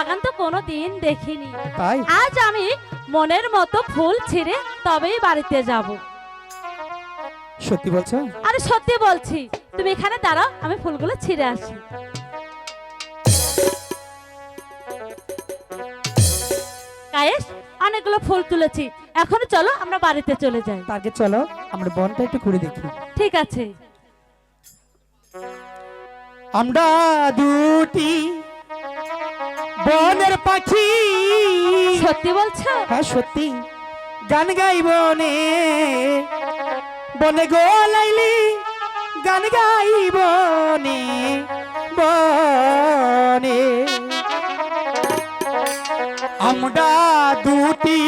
বাগান তো কোনো দিন দেখিনি। তাই? আজ আমি মনের মতো ফুল ছিঁড়ে তবেই বাড়িতে যাব। সত্যি বলছো? আরে সত্যি বলছি তুমি এখানে দাঁড়াও আমি ফুলগুলো ছিঁড়ে আসি। কায়েস অনেকগুলো ফুল তুলেছি। এখন চলো আমরা বাড়িতে চলে যাই। আগে চলো আমরা বনটা একটু ঘুরে দেখি। ঠিক আছে। আমরা দুটি বনের পাখি। সত্যি বলছো? হ্যাঁ সত্যি। গান গাই বনে বনে গো লাইলি গান গাই বনে বনে। আমরা দুটি